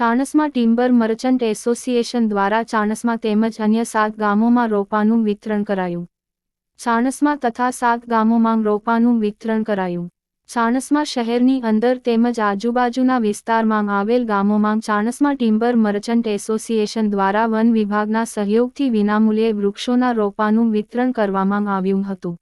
Chanasma timber merchant association દ્વારા ચાણસમાં તેમજ અન્ય સાત ગામોમાં રોપાનું વિતરણ કરાયું. ચાણસમાં તથા સાત ગામોમાં રોપાનું વિતરણ કરાયું. ચાણસમાં શહેરની અંદર તેમજ આજુબાજુના વિસ્તારમાં આવેલ ગામોમાં ચાણસમાં ટિમ્બર મર્ચન્ટ એસોસિએશન દ્વારા વન વિભાગના સહયોગથી વિનામૂલ્યે વૃક્ષોના રોપાનું વિતરણ કરવામાં આવ્યું હતું.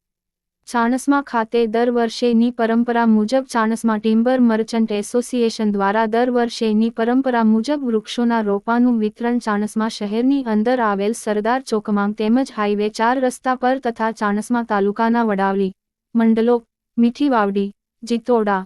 ચાણસ્મા ખાતે દર વર્ષેની પરંપરા મુજબ ચાણસમા ટિમ્બર મર્ચન્ટ એસોસિએશન દ્વારા દર વર્ષેની પરંપરા મુજબ વૃક્ષોના રોપાનું વિતરણ ચાણસમા શહેરની અંદર આવેલ સરદાર ચોકમાં તેમજ હાઈવે ચાર રસ્તા પર તથા ચાણસમા તાલુકાના વડાવલી, મંડલો મીઠી વાવડી જીતોડા,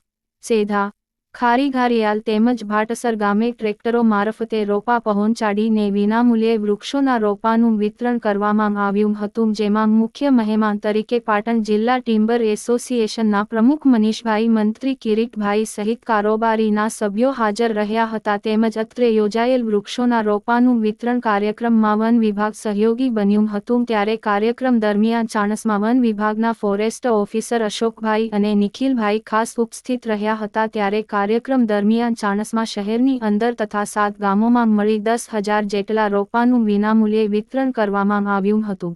સેધા ખારીઘારિયાલ તેમજ ભાટસર ગામે ટ્રેક્ટરો મારફતે રોપા પહોંચાડીને વિનામૂલ્યે વૃક્ષોના રોપાનું વિતરણ કરવામાં આવ્યું હતું, જેમાં મુખ્ય મહેમાન તરીકે પાટણ જિલ્લા ટિમ્બર એસોસિએશનના પ્રમુખ મનીષભાઈ, મંત્રી કિરીટભાઈ સહિત કારોબારીના સભ્યો હાજર રહ્યા હતા, તેમજ અત્રે યોજાયેલ વૃક્ષોના રોપાનું વિતરણ કાર્યક્રમમાં વન વિભાગ સહયોગી બન્યું હતું, ત્યારે કાર્યક્રમ દરમિયાન ચાણસમાં વન વિભાગના ફોરેસ્ટ ઓફિસર અશોકભાઈ અને નિખિલભાઈ ખાસ ઉપસ્થિત રહ્યા હતા, ત્યારે કાર્યક્રમ દરમિયાન ચાણસ્મા શહેરની અંદર તથા સાત ગામોમાં મળી દસ હજાર જેટલા રોપાનું વિનામૂલ્યે વિતરણ કરવામાં આવ્યું હતું.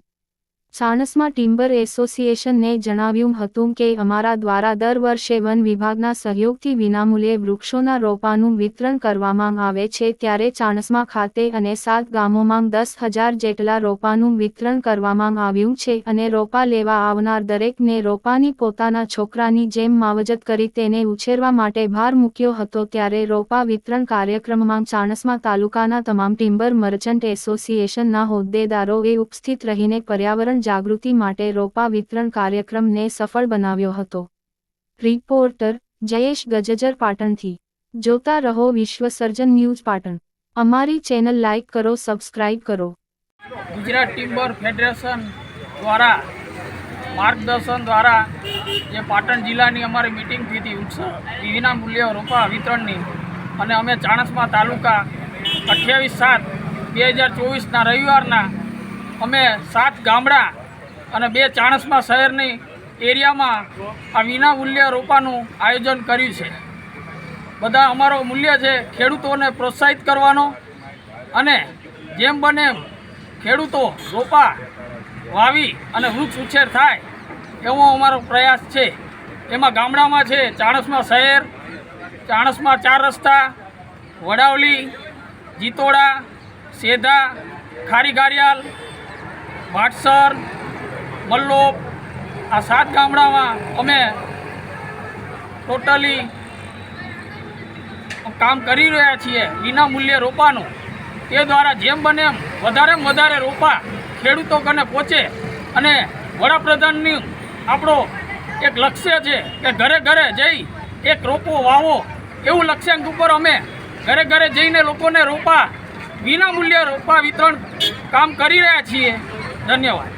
ચાણસ્મા ટિમ્બર એસોસિએશનને જણાવ્યું હતું કે અમારા દ્વારા દર વર્ષે વન વિભાગના સહયોગથી વિનામૂલ્યે વૃક્ષોના રોપાનું વિતરણ કરવામાં આવે છે ત્યારે ચાણસમાં ખાતે અને સાત ગામોમાં દસ હજાર જેટલા રોપાનું વિતરણ કરવામાં આવ્યું છે અને રોપા લેવા આવનાર દરેકને રોપાની પોતાના છોકરાની જેમ માવજત કરી તેને ઉછેરવા માટે ભાર મૂક્યો હતો ત્યારે રોપા વિતરણ કાર્યક્રમમાં ચાણસમાં તાલુકાના તમામ ટિમ્બર મર્ચન્ટ એસોસિએશનના હોદ્દેદારોએ ઉપસ્થિત રહીને પર્યાવરણ જાગૃતિ માટે રોપા વિતરણ કાર્યક્રમને સફળ બનાવ્યો હતો. રિપોર્ટર જયેશ ગજજર પાટણથી. જોતા રહો વિશ્વ સર્જન ન્યૂઝ પાટણ. અમારી ચેનલ લાઇક કરો, સબસ્ક્રાઇબ કરો. ગુજરાત ટિમ્બર ફેડરેશન દ્વારા, માર્ગદર્શન દ્વારા જે પાટણ જિલ્લાની અમારી મિટિંગ થઈ હતી, ઉત્સવ વિના મૂલ્ય રોપા વિતરણની અને અમે ચાણસમા તાલુકા અઠ્યાવીસ સાત બે હજાર ચોવીસના રવિવારના અમે સાત ગામડા અને બે ચાણસમા શહેરની એરિયામાં આ વિના મૂલ્ય રોપાનું આયોજન કર્યું છે. બધા અમારો મૂલ્ય છે ખેડૂતોને પ્રોત્સાહિત કરવાનો અને જેમ બને ખેડૂતો રોપા, વાવી અને વૃક્ષ ઉછેર થાય એવો અમારો પ્રયાસ છે. એમાં ગામડામાં છે ચાણસમાં શહેર, ચાણસમાં ચાર રસ્તા, વડાવલી, જીતોડા, સેધા, ખારીગારિયાલ ભાટસર મલ્લોપ, આ સાત ગામડામાં અમે ટોટલી કામ કરી રહ્યા છીએ, વિના મૂલ્યે રોપાનું. તે દ્વારા જેમ બને એમ વધારેમાં વધારે રોપા ખેડૂતો કને પહોંચે અને વડાપ્રધાનની આપણો એક લક્ષ્ય છે કે ઘરે ઘરે જઈ એક રોપો વાવો. એવું લક્ષ્યાંક ઉપર અમે ઘરે ઘરે જઈને લોકોને રોપા, વિના મૂલ્યે રોપા વિતરણ કામ કરી રહ્યા છીએ. ધન્યવાદ